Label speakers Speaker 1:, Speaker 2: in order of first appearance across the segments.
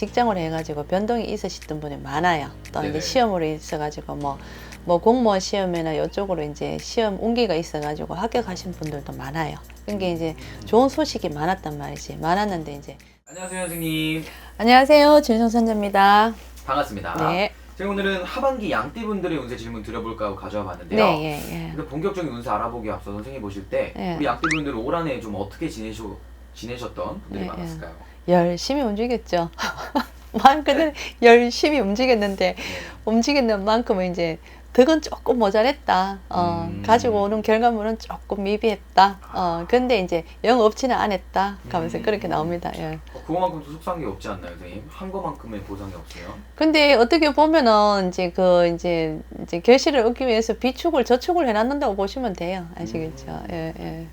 Speaker 1: 직장을 해가지고 변동이 있으셨던 분이 많아요. 또
Speaker 2: 네네.
Speaker 1: 이제 시험으로 있어가지고 뭐, 뭐 공무원 시험이나 이쪽으로 이제 시험 운기가 있어가지고 합격하신 분들도 많아요. 그게 이제 좋은 소식이 많았단 말이지. 많았는데 이제.
Speaker 2: 안녕하세요 선생님
Speaker 1: 안녕하세요. 진성 선자입니다.
Speaker 2: 반갑습니다
Speaker 1: 네.
Speaker 2: 제가 오늘은 하반기 양띠분들의 운세 질문 드려볼까 하고 가져와 봤는데요
Speaker 1: 네, 예, 예.
Speaker 2: 근데 본격적인 운세 알아보기 앞서 선생님 보실 때
Speaker 1: 네.
Speaker 2: 우리 양띠분들은 올 한 해 좀 어떻게 지내셔, 지내셨던 분들이
Speaker 1: 네,
Speaker 2: 많았을까요?
Speaker 1: 열심히 움직였죠. 말 그대로 열심히 움직였는데
Speaker 2: 네.
Speaker 1: 움직이는 만큼은 이제 덕은 조금 모자랬다. 어,
Speaker 2: 음.
Speaker 1: 가지고 오는 결과물은 조금 미비했다. 어, 근데 이제 영 없지는 않았다. 가면서
Speaker 2: 음.
Speaker 1: 그렇게 나옵니다. 예.
Speaker 2: 어, 그거만큼도 속상한 게 없지 않나요 선생님? 한 거만큼의 보상이 없으면?
Speaker 1: 근데 어떻게 보면은 이제 그 이제 이제 결실을 얻기 위해서 비축을 저축을 해놨는다고 보시면 돼요. 아시겠죠?
Speaker 2: 음.
Speaker 1: 예, 예.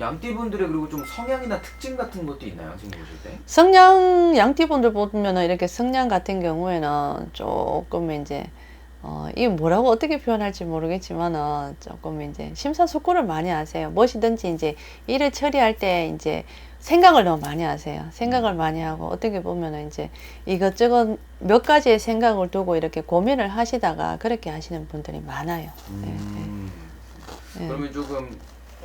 Speaker 2: 양띠분들의 그리고 좀 성향이나 특징 같은 것도 있나요 선생님 보실 때?
Speaker 1: 성냥 양띠분들 보면은 이렇게 성냥 같은 경우에는 조금 이제 어, 이 뭐라고 어떻게 표현할지 모르겠지만은 조금 이제 심사숙고를 많이 하세요. 무엇이든지 이제 일을 처리할 때 이제 생각을 너무 많이 하세요. 생각을 많이 하고 어떻게 보면은 이제 이것저것 몇 가지의 생각을 두고 이렇게 고민을 하시다가 그렇게 하시는 분들이 많아요.
Speaker 2: 음.
Speaker 1: 예, 예.
Speaker 2: 그러면 조금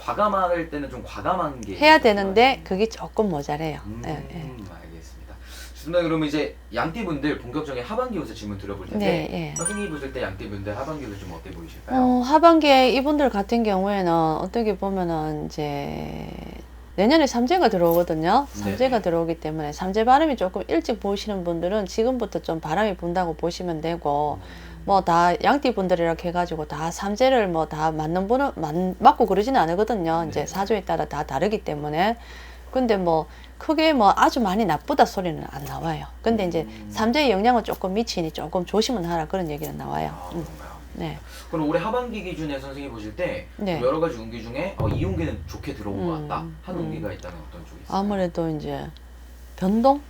Speaker 2: 과감할 때는 좀 과감한 게
Speaker 1: 해야 되는데. 그게 조금 모자래요.
Speaker 2: 음,
Speaker 1: 예, 예.
Speaker 2: 알겠습니다. 좋습니다. 그러면 이제 양띠분들 본격적인 하반기 운세 질문 들어볼 텐데
Speaker 1: 네, 예.
Speaker 2: 선생님이 보실 때 양띠분들 하반기 운세 좀 어때 보이실까요?
Speaker 1: 어, 하반기에 이분들 같은 경우에는 어떻게 보면은 이제 내년에 삼재가 들어오거든요. 삼재가
Speaker 2: 네네.
Speaker 1: 들어오기 때문에 삼재 바람이 조금 일찍 보시는 분들은 지금부터 좀 바람이 분다고 보시면 되고 뭐 다 양띠 분들 이렇게 해가지고 다 삼재를 뭐 다 맞는 분은 맞, 맞고 그러지는 않거든요. 이제
Speaker 2: 네.
Speaker 1: 사주에 따라 다 다르기 때문에 근데 뭐 크게 뭐 아주 많이 나쁘다 소리는 안 나와요. 근데 이제
Speaker 2: 음.
Speaker 1: 삼재의 영향은 조금 미치니 조금 조심은 하라 그런 얘기는 나와요.
Speaker 2: 아,
Speaker 1: 음? 네.
Speaker 2: 그럼 올해 하반기 기준에 선생님이 보실 때
Speaker 1: 네.
Speaker 2: 여러 가지 운기 중에 어, 이 운기는 좋게 들어온
Speaker 1: 음,
Speaker 2: 것 같다 한
Speaker 1: 음.
Speaker 2: 운기가 있다면 어떤 쪽이 있어요?
Speaker 1: 아무래도 이제 변동,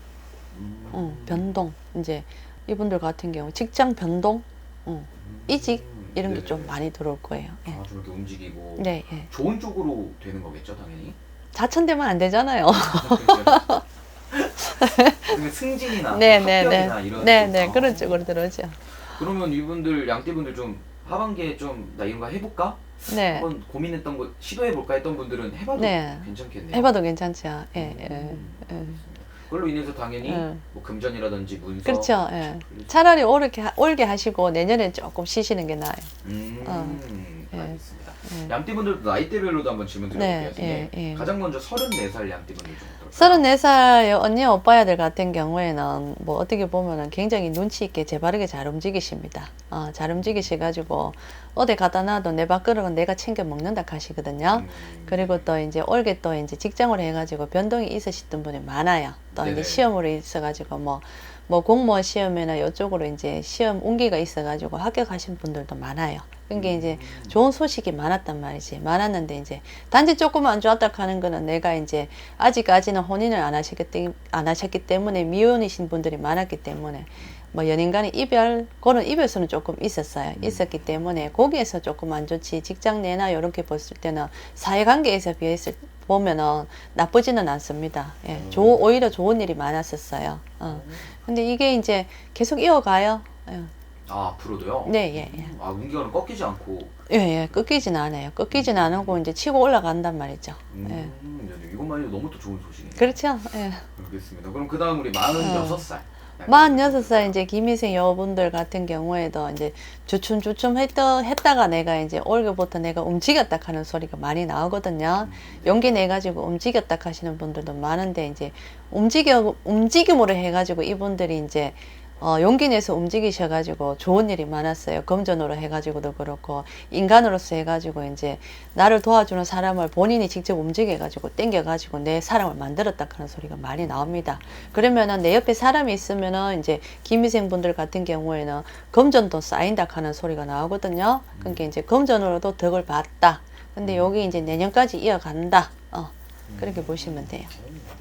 Speaker 2: 음.
Speaker 1: 어, 변동. 이제 이분들 같은 경우 직장 변동, 어, 이직 이런 게
Speaker 2: 네네.
Speaker 1: 좀 많이 들어올 거예요. 예.
Speaker 2: 아, 좀 이렇게 움직이고
Speaker 1: 네, 예.
Speaker 2: 좋은 쪽으로 되는 거겠죠 당연히
Speaker 1: 자천되면 안 되잖아요.
Speaker 2: 그러면 승진이나
Speaker 1: 네, 네, 네,
Speaker 2: 합격이나 이런
Speaker 1: 네,
Speaker 2: 쪽-
Speaker 1: 네,
Speaker 2: 아.
Speaker 1: 그런 쪽으로 들어오죠.
Speaker 2: 그러면 이분들 양띠분들 좀 하반기에 좀 나 이런 거 해볼까?
Speaker 1: 네,
Speaker 2: 한번 고민했던 거 시도해볼까 했던 분들은 해봐도
Speaker 1: 네.
Speaker 2: 괜찮겠네요.
Speaker 1: 해봐도 괜찮죠. 예, 예,
Speaker 2: 음,
Speaker 1: 예.
Speaker 2: 그걸로 인해서 당연히
Speaker 1: 음.
Speaker 2: 뭐 금전이라든지 문서
Speaker 1: 그렇죠. 예.
Speaker 2: 그렇죠.
Speaker 1: 차라리 올게 하- 올게 하시고 내년에 조금 쉬시는 게 나아요.
Speaker 2: 음,
Speaker 1: 어. 예.
Speaker 2: 알겠습니다.
Speaker 1: 예.
Speaker 2: 양띠분들도 나이대별로도 한번 질문 드려볼게요.
Speaker 1: 네,
Speaker 2: 선생님.
Speaker 1: 예, 예.
Speaker 2: 가장 먼저 34살 양띠분들 좀 어떨까요?
Speaker 1: 34살 언니 오빠야들 같은 경우에는 뭐 어떻게 보면은 굉장히 눈치 있게 재바르게 잘 움직이십니다. 어, 잘 움직이셔가지고 어디 갖다 놔도 내 밥그릇은 내가 챙겨 먹는다 하시거든요.
Speaker 2: 음,
Speaker 1: 그리고 또 이제 올게 또 이제 직장을 해가지고 변동이 있으셨던 분이 많아요. 또
Speaker 2: 네네.
Speaker 1: 이제 시험으로 있어가지고 뭐, 뭐 공무원 시험이나 이쪽으로 이제 시험 운기가 있어가지고 합격하신 분들도 많아요. 그게 이제
Speaker 2: 음.
Speaker 1: 좋은 소식이 많았단 말이지. 많았는데 이제 단지 조금 안 좋았다 하는 거는 내가 이제 아직까지는 혼인을 안 하셨기, 때, 안 하셨기 때문에 미혼이신 분들이 많았기 때문에 뭐 연인 간의 이별, 그런 이별수는 조금 있었어요.
Speaker 2: 음.
Speaker 1: 있었기 때문에 거기에서 조금 안 좋지. 직장 내나 이렇게 봤을 때는 사회관계에서 비했을 보면은 나쁘지는 않습니다. 예,
Speaker 2: 음.
Speaker 1: 조, 오히려 좋은 일이 많았었어요. 어. 근데 이게 이제 계속 이어가요. 예.
Speaker 2: 아 앞으로도요?
Speaker 1: 네, 예, 예.
Speaker 2: 아 운기가 꺾이지 않고
Speaker 1: 예, 예, 끊기진 않아요. 안 하고 이제 치고 올라간단 말이죠.
Speaker 2: 음,
Speaker 1: 예.
Speaker 2: 네, 이것만 해도 너무 또 좋은 소식이네요.
Speaker 1: 그렇죠. 예.
Speaker 2: 알겠습니다. 그럼 그 다음 우리 46살.
Speaker 1: 46살 이제 김희생 여분들 같은 경우에도 이제 주춤주춤 했다, 했다가 내가 이제 올겨부터 내가 움직였다 하는 소리가 많이 나오거든요. 용기 내가지고 움직였다 하시는 분들도 많은데 이제 움직여, 움직임으로 해가지고 이분들이 이제 어, 용기 내서 움직이셔가지고 좋은 일이 많았어요. 금전으로 해가지고도 그렇고 인간으로서 해가지고 이제 나를 도와주는 사람을 본인이 직접 움직여가지고 땡겨가지고 내 사람을 만들었다 하는 소리가 많이 나옵니다. 그러면은 내 옆에 사람이 있으면은 이제 김희생 분들 같은 경우에는 금전도 쌓인다 하는 소리가 나오거든요. 그러니까 이제 금전으로도 덕을 봤다. 근데 여기 이제 내년까지 이어간다. 어, 그렇게 보시면 돼요.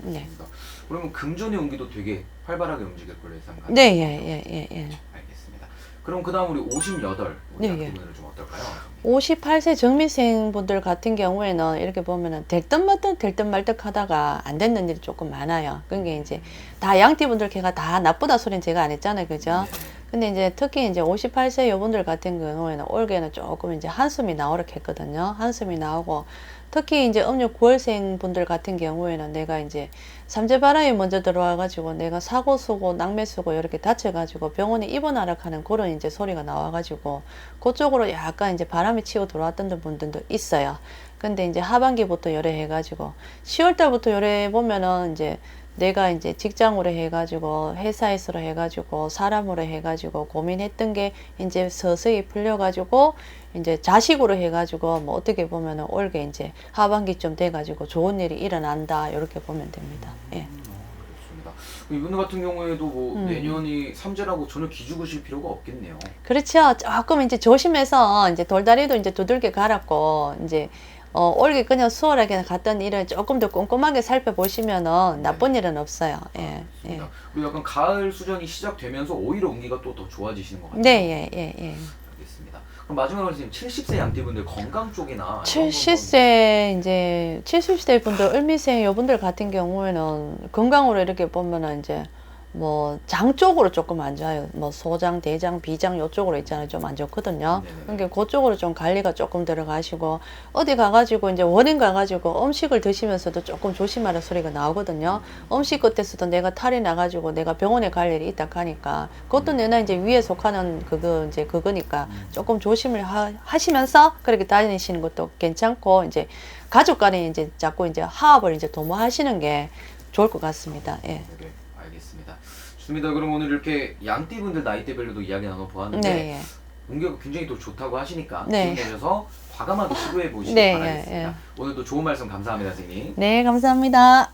Speaker 1: 네.
Speaker 2: 그러면 금전의 운기도 되게 활발하게 움직일 걸로 예상가.
Speaker 1: 네, 예, 예, 예, 예.
Speaker 2: 알겠습니다. 그럼 그다음 우리 58 우리
Speaker 1: 네,
Speaker 2: 양띠분들은 좀 어떨까요?
Speaker 1: 58세 정미생 분들 같은 경우에는 이렇게 보면은 될 듯 말듯 될 듯 말듯 하다가 안 됐는 일이 조금 많아요. 그게 이제 다 양띠 분들 걔가 다 나쁘다 소리는 제가 안 했잖아요. 그죠?
Speaker 2: 네.
Speaker 1: 근데 이제 특히 이제 58세 여분들 같은 경우에는 올해는 조금 이제 한숨이 나오라 했거든요. 한숨이 나오고 특히 이제 음력 9월생 분들 같은 경우에는 내가 이제 삼재바람이 먼저 들어와가지고 내가 사고 쓰고 낙매 쓰고 이렇게 다쳐가지고 병원에 입원하라 하는 그런 이제 소리가 나와가지고 그쪽으로 약간 이제 바람이 치고 들어왔던 분들도 있어요. 근데 이제 하반기부터 열애 해가지고 10월 달부터 열애 보면은 이제 내가 이제 직장으로 해가지고 회사에서 해가지고 사람으로 해가지고 고민했던 게 이제 서서히 풀려가지고 이제 자식으로 해가지고 뭐 어떻게 보면은 올게 이제 하반기쯤 돼가지고 좋은 일이 일어난다 이렇게 보면 됩니다. 예.
Speaker 2: 음, 어, 그렇습니다. 이분 같은 경우에도 뭐
Speaker 1: 음.
Speaker 2: 내년이 삼재라고 전혀 기죽으실 필요가 없겠네요.
Speaker 1: 그렇죠. 조금 이제 조심해서 이제 돌다리도 이제 두들겨 갈았고 이제 어, 올게 그냥 수월하게 갔던 일을 조금 더 꼼꼼하게 살펴보시면은 나쁜 일은 없어요. 예, 예.
Speaker 2: 그렇습니다. 그리고 약간 가을 수정이 시작되면서 오히려 운기가 또 더 좋아지시는 것 같아요.
Speaker 1: 네, 예, 예, 예.
Speaker 2: 알겠습니다. 그럼 마지막으로 지금 70세 양띠분들 건강 쪽이나 이런 거
Speaker 1: 70세 이제 70세 분들 을미생 여분들 같은 경우에는 건강으로 이렇게 보면은 이제 뭐 장 쪽으로 조금 안 좋아요. 뭐 소장, 대장, 비장 요쪽으로 있잖아요. 좀 안 좋거든요.
Speaker 2: 네네.
Speaker 1: 그러니까 그쪽으로 좀 관리가 조금 들어가시고 어디 가가지고 이제 원인 가가지고 음식을 드시면서도 조금 조심하라 소리가 나오거든요. 음식 끝에서도 내가 탈이 나가지고 내가 병원에 갈 일이 있다 하니까 그것도 내나 이제 위에 속하는 그거 이제 그거니까 조금 조심을 하, 하시면서 그렇게 다니시는 것도 괜찮고 이제 가족 간에 이제 자꾸 이제 화합을 이제 도모하시는 게 좋을 것 같습니다. 예.
Speaker 2: 알겠습니다. 좋습니다. 그럼 오늘 이렇게 양띠분들 나이대별로도 이야기 나눠보았는데
Speaker 1: 네, 예.
Speaker 2: 운기가 굉장히 또 좋다고 하시니까
Speaker 1: 네.
Speaker 2: 기운 내셔서 과감하게 시도해 보시기
Speaker 1: 네,
Speaker 2: 바라겠습니다.
Speaker 1: 예, 예.
Speaker 2: 오늘도 좋은 말씀 감사합니다, 선생님.
Speaker 1: 네, 감사합니다.